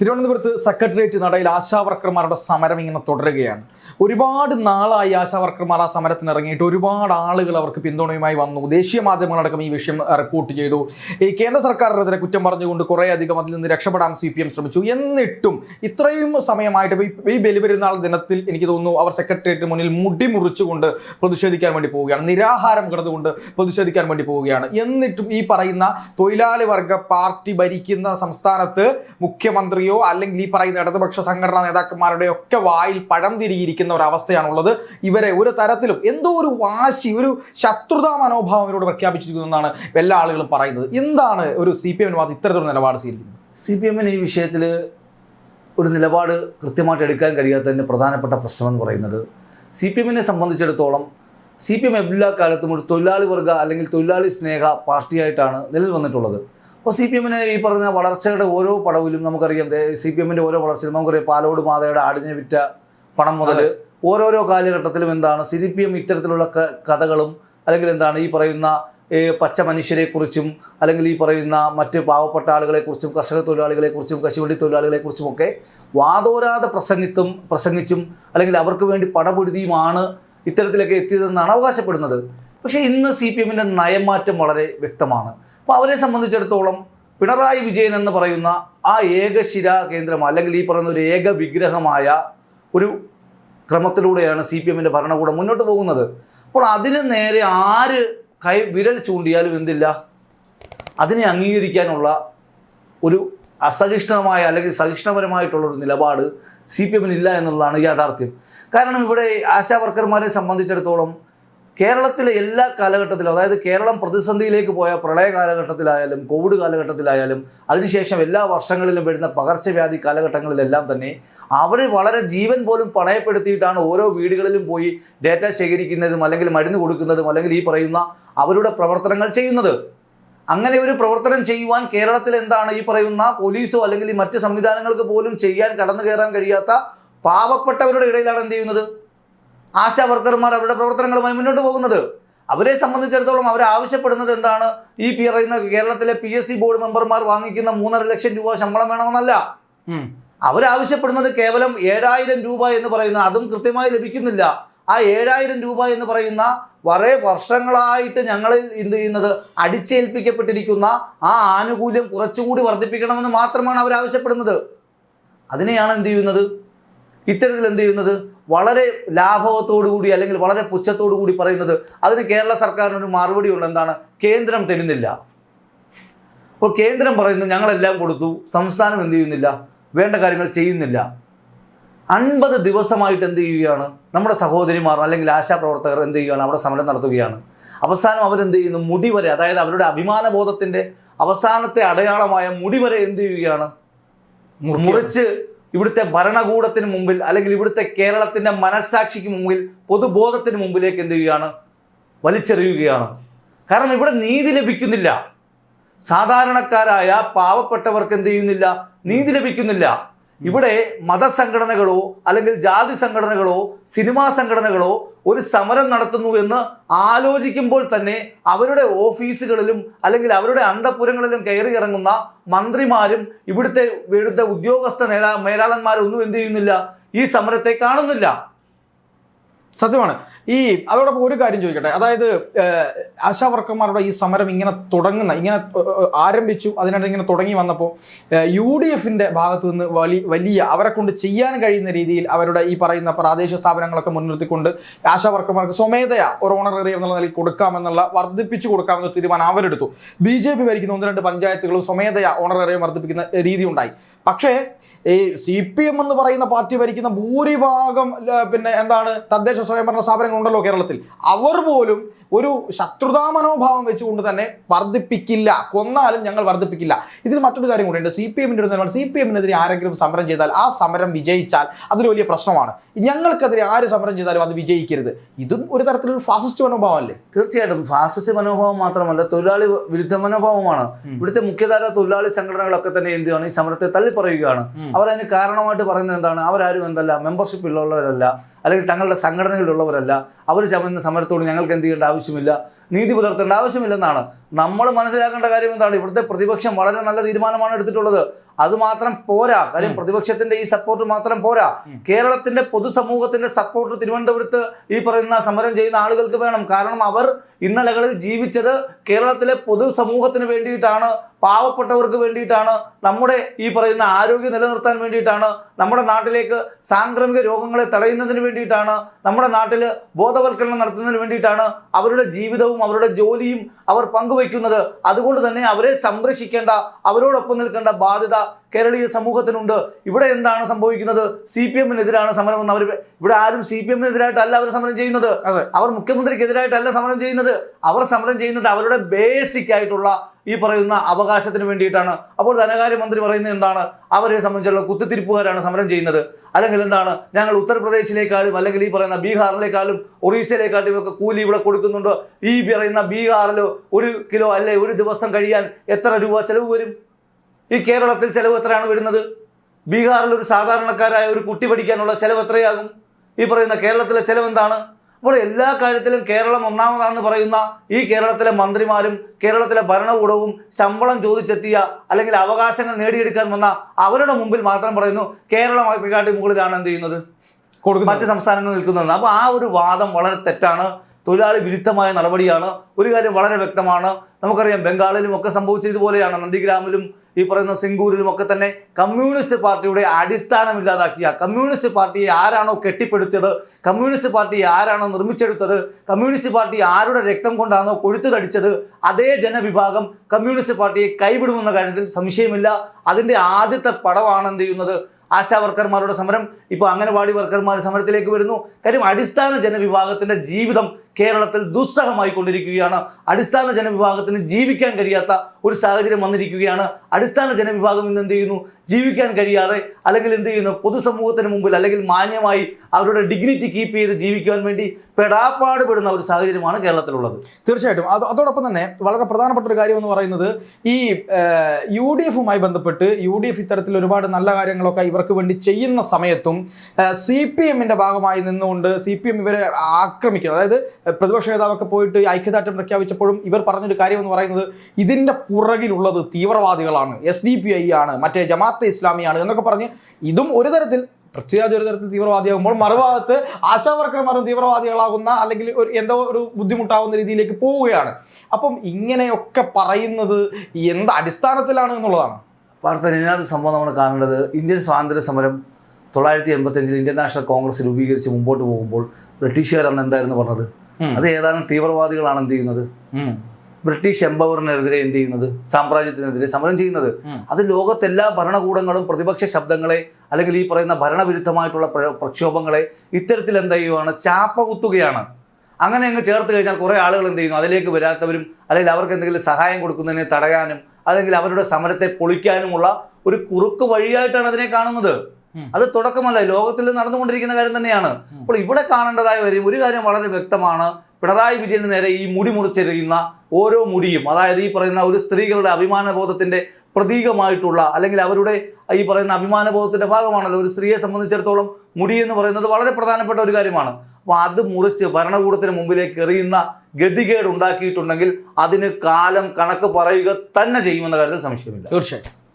തിരുവനന്തപുരത്ത് സെക്രട്ടേറിയറ്റ് നടയിൽ ആശാവർക്കർമാരുടെ സമരം ഇങ്ങനെ തുടരുകയാണ്. ഒരുപാട് നാളായി ആശാവർക്കർമാർ ആ സമരത്തിന് ഇറങ്ങിയിട്ട് ഒരുപാട് ആളുകൾ അവർക്ക് പിന്തുണയുമായി വന്നു. ദേശീയ മാധ്യമങ്ങളടക്കം ഈ വിഷയം റിപ്പോർട്ട് ചെയ്തു. ഈ കേന്ദ്ര സർക്കാരിനെതിരെ കുറ്റം പറഞ്ഞുകൊണ്ട് കുറേ അധികം അതിൽ നിന്ന് രക്ഷപ്പെടാൻ സി പി എം ശ്രമിച്ചു. എന്നിട്ടും ഇത്രയും സമയമായിട്ട് ഈ- ബലിപെരുന്നാൾ ദിനത്തിൽ എനിക്ക് തോന്നുന്നു അവർ സെക്രട്ടേറിയറ്റിന് മുന്നിൽ മുടി മുറിച്ചുകൊണ്ട് പ്രതിഷേധിക്കാൻ വേണ്ടി പോവുകയാണ്. നിരാഹാരം കിടന്നുകൊണ്ട് പ്രതിഷേധിക്കാൻ വേണ്ടി പോവുകയാണ്. എന്നിട്ടും ഈ പറയുന്ന തൊഴിലാളി വർഗ പാർട്ടി ഭരിക്കുന്ന സംസ്ഥാനത്ത് മുഖ്യമന്ത്രിയോ അല്ലെങ്കിൽ ഈ പറയുന്ന ഇടതുപക്ഷ സംഘടനാ നേതാക്കന്മാരുടെ ഒക്കെ വായിൽ പഴം തിരിയിരിക്കുന്ന ഒരു അവസ്ഥയാണുള്ളത് ഇവരെ ഒരു തരത്തിലും എന്തോ ഒരു വാശി ഒരു ശത്രുതാ മനോഭാവം ഇവരോട് പ്രഖ്യാപിച്ചിരിക്കുന്നു എന്നാണ് എല്ലാ ആളുകളും പറയുന്നത്. എന്താണ് ഒരു സി പി എമ്മിന് ഇത്തരത്തിലുള്ള നിലപാട് സ്വീകരിക്കുന്നത്? സി പി എമ്മിന് ഈ വിഷയത്തിൽ ഒരു നിലപാട് കൃത്യമായിട്ട് എടുക്കാൻ കഴിയാത്തതിന്റെ പ്രധാനപ്പെട്ട പ്രശ്നമെന്ന് പറയുന്നത് സി പി എമ്മിനെ സംബന്ധിച്ചിടത്തോളം സി പി എം എല്ലാ കാലത്തും ഒരു തൊഴിലാളി വർഗ അല്ലെങ്കിൽ തൊഴിലാളി സ്നേഹ പാർട്ടിയായിട്ടാണ് നിലവിൽ വന്നിട്ടുള്ളത് അപ്പോൾ സി പി എമ്മിന് ഈ പറഞ്ഞ വളർച്ചയുടെ ഓരോ പടവിലും നമുക്കറിയാം. സി പി എമ്മിന്റെ ഓരോ വളർച്ചയിലും നമുക്കറിയാം പാലോട് മാതയുടെ ആടിനെ വിറ്റ പണം മുതൽ ഓരോരോ കാലഘട്ടത്തിലും എന്താണ് സി പി എം ഇത്തരത്തിലുള്ള കഥകളും അല്ലെങ്കിൽ എന്താണ് ഈ പറയുന്ന പച്ച മനുഷ്യരെക്കുറിച്ചും അല്ലെങ്കിൽ ഈ പറയുന്ന മറ്റ് പാവപ്പെട്ട ആളുകളെക്കുറിച്ചും കർഷക തൊഴിലാളികളെക്കുറിച്ചും കശുവണ്ടി തൊഴിലാളികളെക്കുറിച്ചുമൊക്കെ ഒക്കെ വാദോരാതെ പ്രസംഗിത്തും പ്രസംഗിച്ചും അല്ലെങ്കിൽ അവർക്ക് വേണ്ടി പടപൊരുതിയുമാണ് ഇത്തരത്തിലൊക്കെ എത്തിയതെന്നാണ് അവകാശപ്പെടുന്നത്. പക്ഷേ ഇന്ന് സി പി എമ്മിന്റെ നയമാറ്റം വളരെ വ്യക്തമാണ്. അപ്പോൾ അവരെ സംബന്ധിച്ചിടത്തോളം പിണറായി വിജയൻ എന്ന് പറയുന്ന ആ ഏകശിര കേന്ദ്രം അല്ലെങ്കിൽ ഈ പറയുന്ന ഒരു ഏക വിഗ്രഹമായ ഒരു ക്രമത്തിലൂടെയാണ് സി പി എമ്മിന്റെ ഭരണകൂടം മുന്നോട്ട് പോകുന്നത്. അപ്പോൾ അതിന് നേരെ ആര് കൈ വിരൽ ചൂണ്ടിയാലും എന്തില്ല? അതിനെ അംഗീകരിക്കാനുള്ള ഒരു അസഹിഷ്ണുമായ അല്ലെങ്കിൽ സഹിഷ്ണുപരമായിട്ടുള്ള ഒരു നിലപാട് സി പി എമ്മിനില്ല എന്നുള്ളതാണ് യാഥാർത്ഥ്യം. കാരണം ഇവിടെ ആശാ വർക്കർമാരെ സംബന്ധിച്ചിടത്തോളം കേരളത്തിലെ എല്ലാ കാലഘട്ടത്തിലും അതായത് കേരളം പ്രതിസന്ധിയിലേക്ക് പോയ പ്രളയ കാലഘട്ടത്തിലായാലും കോവിഡ് കാലഘട്ടത്തിലായാലും അതിനുശേഷം എല്ലാ വർഷങ്ങളിലും വരുന്ന പകർച്ചവ്യാധി കാലഘട്ടങ്ങളിലെല്ലാം തന്നെ അവർ വളരെ ജീവൻ പോലും പണയപ്പെടുത്തിയിട്ടാണ് ഓരോ വീടുകളിലും പോയി ഡേറ്റ ശേഖരിക്കുന്നതും അല്ലെങ്കിൽ മരുന്ന് കൊടുക്കുന്നതും അല്ലെങ്കിൽ ഈ പറയുന്ന അവരുടെ പ്രവർത്തനങ്ങൾ ചെയ്യുന്നത്. അങ്ങനെ ഒരു പ്രവർത്തനം ചെയ്യുവാൻ കേരളത്തിൽ എന്താണ് ഈ പറയുന്ന പോലീസോ അല്ലെങ്കിൽ മറ്റ് സംവിധാനങ്ങൾക്ക് പോലും ചെയ്യാൻ കടന്നു കയറാൻ കഴിയാത്ത പാവപ്പെട്ടവരുടെ ഇടയിലാണ് എന്ത് ചെയ്യുന്നത്? ആശാ വർക്കർമാർ അവരുടെ പ്രവർത്തനങ്ങളുമായി മുന്നോട്ട് പോകുന്നത്. അവരെ സംബന്ധിച്ചിടത്തോളം അവർ ആവശ്യപ്പെടുന്നത് എന്താണ്? ഈ പറയുന്ന കേരളത്തിലെ പി എസ് സി ബോർഡ് മെമ്പർമാർ വാങ്ങിക്കുന്ന മൂന്നര ലക്ഷം രൂപ ശമ്പളം വേണമെന്നല്ല. അവരാവശ്യപ്പെടുന്നത് കേവലം ഏഴായിരം രൂപ എന്ന് പറയുന്ന അതും കൃത്യമായി ലഭിക്കുന്നില്ല. ആ ഏഴായിരം രൂപ എന്ന് പറയുന്ന വളരെ വർഷങ്ങളായിട്ട് ഞങ്ങളിൽ എന്ത് ചെയ്യുന്നത്? അടിച്ചേൽപ്പിക്കപ്പെട്ടിരിക്കുന്ന ആ ആനുകൂല്യം കുറച്ചുകൂടി വർദ്ധിപ്പിക്കണമെന്ന് മാത്രമാണ് അവരാവശ്യപ്പെടുന്നത് അതിനെയാണ് എന്ത് ചെയ്യുന്നത്? ഇത്തരത്തിൽ എന്ത് ചെയ്യുന്നത്? വളരെ ലാഘവത്തോടു കൂടി അല്ലെങ്കിൽ വളരെ പുച്ഛത്തോടു കൂടി പറയുന്നത് അതിന് കേരള സർക്കാരിന് ഒരു മറുപടി ഉണ്ട് എന്താണ്? കേന്ദ്രം തരുന്നില്ല. അപ്പോൾ കേന്ദ്രം പറയുന്നു ഞങ്ങളെല്ലാം കൊടുത്തു സംസ്ഥാനം എന്ത് ചെയ്യുന്നില്ല വേണ്ട കാര്യങ്ങൾ ചെയ്യുന്നില്ല. അൻപത് ദിവസമായിട്ട് എന്ത് ചെയ്യുകയാണ്? നമ്മുടെ സഹോദരിമാർ അല്ലെങ്കിൽ ആശാപ്രവർത്തകർ എന്ത് ചെയ്യുകയാണ്? അവിടെ സമരം നടത്തുകയാണ്. അവസാനം അവരെന്ത് ചെയ്യുന്നു? മുടി വരെ അതായത് അവരുടെ അഭിമാനബോധത്തിന്റെ അവസാനത്തെ അടയാളമായ മുടി വരെ എന്ത് ചെയ്യുകയാണ്? മുറിച്ച് ഇവിടുത്തെ ഭരണകൂടത്തിന് മുമ്പിൽ അല്ലെങ്കിൽ ഇവിടുത്തെ കേരളത്തിന്റെ മനസ്സാക്ഷിക്ക് മുമ്പിൽ പൊതുബോധത്തിന് മുമ്പിലേക്ക് എന്ത് ചെയ്യുകയാണ്? വലിച്ചെറിയുകയാണ്. കാരണം ഇവിടെ നീതി ലഭിക്കുന്നില്ല. സാധാരണക്കാരായ പാവപ്പെട്ടവർക്ക് എന്ത് ചെയ്യുന്നില്ല? നീതി ലഭിക്കുന്നില്ല. ഇവിടെ മതസംഘടനകളോ അല്ലെങ്കിൽ ജാതി സംഘടനകളോ സിനിമാ സംഘടനകളോ ഒരു സമരം നടത്തുന്നു എന്ന് ആലോചിക്കുമ്പോൾ തന്നെ അവരുടെ ഓഫീസുകളിലും അല്ലെങ്കിൽ അവരുടെ അന്തപുരങ്ങളിലും കയറി ഇറങ്ങുന്ന മന്ത്രിമാരും ഇവിടുത്തെ ഇവിടുത്തെ ഉദ്യോഗസ്ഥ നേതാ മേലാളന്മാരൊന്നും എന്ത് ചെയ്യുന്നില്ല? ഈ സമരത്തെ കാണുന്നില്ല. സത്യമാണ്. ഈ അതോടൊപ്പം ഒരു കാര്യം ചോദിക്കട്ടെ. അതായത് ആശാവർക്കർമാരുടെ ആശാ വർക്കർമാരുടെ ഈ സമരം ഇങ്ങനെ തുടങ്ങുന്ന ഇങ്ങനെ ആരംഭിച്ചു അതിനിടെ ഇങ്ങനെ തുടങ്ങി വന്നപ്പോൾ യു ഡി എഫിന്റെ ഭാഗത്ത് നിന്ന് വലി വലിയ അവരെ കൊണ്ട് ചെയ്യാൻ കഴിയുന്ന രീതിയിൽ അവരുടെ ഈ പറയുന്ന പ്രാദേശിക സ്ഥാപനങ്ങളൊക്കെ മുൻനിർത്തിക്കൊണ്ട് ആശാ വർക്കർമാർക്ക് സ്വമേധയാ ഒരു ഓണററി എന്നുള്ള നിലയിൽ കൊടുക്കാമെന്നുള്ള വർദ്ധിപ്പിച്ചു കൊടുക്കാമെന്ന തീരുമാനം അവരെടുത്തു. ബി ജെ പി ഭരിക്കുന്ന ഒന്ന് രണ്ട് പഞ്ചായത്തുകളും സ്വമേധയാ ഓണററിയം വർദ്ധിപ്പിക്കുന്ന രീതി ഉണ്ടായി പക്ഷേ ഈ സി പി എം എന്ന് പറയുന്ന പാർട്ടി ഭരിക്കുന്ന ഭൂരിഭാഗം പിന്നെ എന്താണ് തദ്ദേശ സ്വയംഭരണ സ്ഥാപനങ്ങളുണ്ടല്ലോ കേരളത്തിൽ. അവർ പോലും ഒരു ശത്രുതാ മനോഭാവം വെച്ചുകൊണ്ട് തന്നെ വർദ്ധിപ്പിക്കില്ല. കൊന്നാലും ഞങ്ങൾ വർദ്ധിപ്പിക്കില്ല. ഇതിൽ മറ്റൊരു കാര്യം കൂടിയുണ്ട്. സി പി എമ്മിന്റെ ഒരു നിലപാട് സി പി എമ്മിനെതിരെ ആരെങ്കിലും സമരം ചെയ്താൽ ആ സമരം വിജയിച്ചാൽ അതൊരു വലിയ പ്രശ്നമാണ്. ഞങ്ങൾക്കെതിരെ ആര് സമരം ചെയ്താലും അത് വിജയിക്കരുത്. ഇതും ഒരു തരത്തിലൊരു ഫാസിസ്റ്റ് മനോഭാവമല്ലേ? തീർച്ചയായിട്ടും. ഫാസിസ്റ്റ് മനോഭാവം മാത്രമല്ല തൊഴിലാളി വിരുദ്ധ മനോഭാവമാണ്. ഇവിടുത്തെ മുഖ്യധാര തൊഴിലാളി സംഘടനകളൊക്കെ തന്നെ എന്താണ് ഈ സമരത്തെ തള്ളിപ്പറയുകയാണ്. അവരതിന് കാരണമായിട്ട് പറയുന്നത് എന്താണ്? അവരാരും എന്തല്ല മെമ്പർഷിപ്പ് ഉള്ളവരല്ല അല്ലെങ്കിൽ തങ്ങളുടെ സംഘടനകളിലുള്ളവരല്ല അവർ ചമരുന്ന സമരത്തോട് ഞങ്ങൾക്ക് എന്ത് ചെയ്യേണ്ട ആവശ്യമില്ല. നീതി പുലർത്തേണ്ട ആവശ്യമില്ലെന്നാണ്. നമ്മൾ മനസ്സിലാക്കേണ്ട കാര്യം എന്താണ്? ഇവിടുത്തെ പ്രതിപക്ഷം വളരെ നല്ല തീരുമാനമാണ് എടുത്തിട്ടുള്ളത്. അത് മാത്രം പോരാ. കാര്യം പ്രതിപക്ഷത്തിന്റെ ഈ സപ്പോർട്ട് മാത്രം പോരാ. കേരളത്തിന്റെ പൊതുസമൂഹത്തിന്റെ സപ്പോർട്ട് തിരുവനന്തപുരത്ത് ഈ പറയുന്ന സമരം ചെയ്യുന്ന ആളുകൾക്ക് വേണം. കാരണം അവർ ഇന്നലകളിൽ ജീവിച്ചത് കേരളത്തിലെ പൊതുസമൂഹത്തിന് വേണ്ടിയിട്ടാണ്. പാവപ്പെട്ടവർക്ക് വേണ്ടിയിട്ടാണ്. നമ്മുടെ ഈ പറയുന്ന ആരോഗ്യം നിലനിർത്താൻ വേണ്ടിയിട്ടാണ്. നമ്മുടെ നാട്ടിലേക്ക് സാംക്രമിക രോഗങ്ങളെ തടയുന്നതിന് വേണ്ടിയിട്ടാണ്. നമ്മുടെ നാട്ടിൽ ബോധവൽക്കരണം നടത്തുന്നതിന് വേണ്ടിയിട്ടാണ് അവരുടെ ജീവിതവും അവരുടെ ജോലിയും അവർ പങ്കുവയ്ക്കുന്നത്. അതുകൊണ്ട് തന്നെ അവരെ സംരക്ഷിക്കേണ്ട അവരോടൊപ്പം നിൽക്കേണ്ട ബാധ്യത കേരളീയ സമൂഹത്തിനുണ്ട്. ഇവിടെ എന്താണ് സംഭവിക്കുന്നത്? സി പി എമ്മിനെതിരാണ് സമരമെന്ന് അവർ ഇവിടെ ആരും സി പി എമ്മിനെതിരായിട്ടല്ല അവർ സമരം ചെയ്യുന്നത്. അവർ മുഖ്യമന്ത്രിക്കെതിരായിട്ടല്ല സമരം ചെയ്യുന്നത്. അവർ സമരം ചെയ്യുന്നത് അവരുടെ ബേസിക് ആയിട്ടുള്ള ഈ പറയുന്ന അവകാശത്തിന് വേണ്ടിയിട്ടാണ്. അപ്പോൾ ധനകാര്യമന്ത്രി പറയുന്നത് എന്താണ്? അവരെ സംബന്ധിച്ചുള്ള കുത്തിത്തിരിപ്പുകാരാണ് സമരം ചെയ്യുന്നത്. അല്ലെങ്കിൽ എന്താണ്? ഞങ്ങൾ ഉത്തർപ്രദേശിലേക്കാളും അല്ലെങ്കിൽ ഈ പറയുന്ന ബീഹാറിലേക്കാളും ഒറീസയിലേക്കാട്ടും ഒക്കെ കൂലി ഇവിടെ കൊടുക്കുന്നുണ്ട്. ഈ പറയുന്ന ബീഹാറിൽ ഒരു കിലോ അല്ലെ ഒരു ദിവസം കഴിയാൻ എത്ര രൂപ ചെലവ് വരും? ഈ കേരളത്തിൽ ചെലവ് എത്രയാണ് വരുന്നത്? ബീഹാറിൽ ഒരു സാധാരണക്കാരായ ഒരു കുട്ടി പഠിക്കാനുള്ള ചെലവ് എത്രയാകും? ഈ പറയുന്ന കേരളത്തിലെ ചെലവ് എന്താണ്? അപ്പോൾ എല്ലാ കാര്യത്തിലും കേരളം ഒന്നാമതാണെന്ന് പറയുന്ന ഈ കേരളത്തിലെ മന്ത്രിമാരും കേരളത്തിലെ ഭരണകൂടവും ശമ്പളം ചോദിച്ചെത്തിയ അല്ലെങ്കിൽ അവകാശങ്ങൾ നേടിയെടുക്കാൻ വന്ന അവരുടെ മുമ്പിൽ മാത്രം പറയുന്നു കേരളം അതിനെക്കാട്ടി മുകളിലാണ് എന്ത് ചെയ്യുന്നത്? മറ്റ് സംസ്ഥാനങ്ങൾ നിൽക്കുന്നത്. അപ്പോൾ ആ ഒരു വാദം വളരെ തെറ്റാണ്. തൊഴിലാളി വിരുദ്ധമായ നടപടിയാണ്. ഒരു കാര്യം വളരെ വ്യക്തമാണ്. നമുക്കറിയാം ബംഗാളിലും ഒക്കെ സംഭവിച്ചതുപോലെയാണ് നന്ദിഗ്രാമിലും ഈ പറയുന്ന സിംഗൂരിലും ഒക്കെ തന്നെ കമ്മ്യൂണിസ്റ്റ് പാർട്ടിയുടെ അടിസ്ഥാനമില്ലാതാക്കിയ കമ്മ്യൂണിസ്റ്റ് പാർട്ടിയെ ആരാണോ കെട്ടിപ്പടുത്തിയത് കമ്മ്യൂണിസ്റ്റ് പാർട്ടി ആരാണോ നിർമ്മിച്ചെടുത്തത് കമ്മ്യൂണിസ്റ്റ് പാർട്ടി ആരുടെ രക്തം കൊണ്ടാണോ കൊഴുത്തു തടിച്ചത് അതേ ജനവിഭാഗം കമ്മ്യൂണിസ്റ്റ് പാർട്ടിയെ കൈവിടുമെന്ന കാര്യത്തിൽ സംശയമില്ല. അതിന്റെ ആദ്യത്തെ പടവാണ് എന്ത് ചെയ്യുന്നത്? ആശാ വർക്കർമാരുടെ സമരം. ഇപ്പോൾ അംഗനവാടി വർക്കർമാർ സമരത്തിലേക്ക് വരുന്നു. കാര്യം അടിസ്ഥാന ജനവിഭാഗത്തിന്റെ ജീവിതം കേരളത്തിൽ ദുസ്സഹമായി കൊണ്ടിരിക്കുകയാണ് അടിസ്ഥാന ജനവിഭാഗത്തിന് ജീവിക്കാൻ കഴിയാത്ത ഒരു സാഹചര്യം വന്നിരിക്കുകയാണ്. അടിസ്ഥാന ജനവിഭാഗം ഇന്ന് എന്ത് ചെയ്യുന്നു? ജീവിക്കാൻ കഴിയാതെ അല്ലെങ്കിൽ എന്ത് ചെയ്യുന്നു? പൊതുസമൂഹത്തിന് മുമ്പിൽ അല്ലെങ്കിൽ മാന്യമായി അവരുടെ ഡിഗ്നിറ്റി കീപ്പ് ചെയ്ത് ജീവിക്കാൻ വേണ്ടി പെടാപ്പാട് പെടുന്ന ഒരു സാഹചര്യമാണ് കേരളത്തിലുള്ളത്. തീർച്ചയായിട്ടും. അത് അതോടൊപ്പം തന്നെ വളരെ പ്രധാനപ്പെട്ട ഒരു കാര്യം എന്ന് പറയുന്നത് ഈ യു ഡി എഫുമായി ബന്ധപ്പെട്ട് യു ഡി എഫ് ഇത്തരത്തിൽ ഒരുപാട് നല്ല കാര്യങ്ങളൊക്കെ ഇവർക്ക് വേണ്ടി ചെയ്യുന്ന സമയത്തും സി പി എമ്മിന്റെ ഭാഗമായി നിന്നുകൊണ്ട് സി പി എം ഇവരെ ആക്രമിക്കുന്നു. അതായത് പ്രതിപക്ഷ നേതാവൊക്കെ പോയിട്ട് ഐക്യദാർഢ്യം പ്രഖ്യാപിച്ചപ്പോഴും ഇവർ പറഞ്ഞൊരു കാര്യം എന്ന് പറയുന്നത് ഇതിന്റെ പുറകിലുള്ളത് തീവ്രവാദികളാണ്. എസ് ഡി പി ഐ ആണ് മറ്റേ ജമാഅത്തെ ഇസ്ലാമിയാണ് എന്നൊക്കെ പറഞ്ഞ് ഇതും ഒരു തരത്തിൽ പൃഥ്വിരാജ് ഒരു തരത്തിൽ തീവ്രവാദിയാകുമ്പോൾ മറുഭാഗത്ത് ആശാവർക്കർമാരും തീവ്രവാദികളാകുന്ന അല്ലെങ്കിൽ ഒരു എന്തോ ഒരു ബുദ്ധിമുട്ടാവുന്ന രീതിയിലേക്ക് പോവുകയാണ്. അപ്പം ഇങ്ങനെയൊക്കെ പറയുന്നത് എന്ത് അടിസ്ഥാനത്തിലാണ് എന്നുള്ളതാണ്. വാർത്ത ഇതിനകത്ത് സംഭവം നമ്മൾ കാണേണ്ടത് ഇന്ത്യൻ സ്വാതന്ത്ര്യ സമരം തൊള്ളായിരത്തി എൺപത്തഞ്ചിൽ ഇന്ത്യൻ നാഷണൽ കോൺഗ്രസ് രൂപീകരിച്ച് മുമ്പോട്ട് പോകുമ്പോൾ ബ്രിട്ടീഷുകാർ അന്ന് എന്തായിരുന്നു പറഞ്ഞത്. അത് ഏതാനും തീവ്രവാദികളാണ് എന്ത് ചെയ്യുന്നത്? ബ്രിട്ടീഷ് എംപവറിനെതിരെ എന്ത് ചെയ്യുന്നത്? സാമ്രാജ്യത്തിനെതിരെ സമരം ചെയ്യുന്നത്. അത് ലോകത്തെല്ലാ ഭരണകൂടങ്ങളും പ്രതിപക്ഷ ശബ്ദങ്ങളെ അല്ലെങ്കിൽ ഈ പറയുന്ന ഭരണവിരുദ്ധമായിട്ടുള്ള പ്രക്ഷോഭങ്ങളെ ഇത്തരത്തിൽ എന്ത് ചെയ്യുകയാണ് ചാപ്പ കുത്തുകയാണ് അങ്ങനെ അങ്ങ് ചേർത്ത് കഴിഞ്ഞാൽ കുറേ ആളുകൾ എന്ത് ചെയ്യുന്നു? അതിലേക്ക് വരാത്തവരും അല്ലെങ്കിൽ അവർക്ക് എന്തെങ്കിലും സഹായം കൊടുക്കുന്നതിനെ തടയാനും അല്ലെങ്കിൽ അവരുടെ സമരത്തെ പൊളിക്കാനുമുള്ള ഒരു കുറുക്ക് വഴിയായിട്ടാണ് അതിനെ കാണുന്നത്. അത് തുടക്കമല്ല ലോകത്തിൽ നടന്നുകൊണ്ടിരിക്കുന്ന കാര്യം തന്നെയാണ്. അപ്പോൾ ഇവിടെ കാണേണ്ടതായ വരും ഒരു കാര്യം വളരെ വ്യക്തമാണ്. പിണറായി വിജയന് നേരെ ഈ മുടി മുറിച്ചെറിയുന്ന ഓരോ മുടിയും അതായത് ഈ പറയുന്ന ഒരു സ്ത്രീകളുടെ അഭിമാനബോധത്തിന്റെ പ്രതീകമായിട്ടുള്ള അല്ലെങ്കിൽ അവരുടെ ഈ പറയുന്ന അഭിമാനബോധത്തിന്റെ ഭാഗമാണല്ലോ ഒരു സ്ത്രീയെ സംബന്ധിച്ചിടത്തോളം മുടി എന്ന് പറയുന്നത് വളരെ പ്രധാനപ്പെട്ട ഒരു കാര്യമാണ്. അപ്പോൾ അത് മുറിച്ച് ഭരണകൂടത്തിന് മുമ്പിലേക്ക് എറിയുന്ന ഗതികേട് ഉണ്ടാക്കിയിട്ടുണ്ടെങ്കിൽ അതിന് കാലം കണക്ക് പറയുക തന്നെ ചെയ്യുമെന്ന കാര്യത്തിൽ സംശയമില്ല. തീർച്ചയായിട്ടും.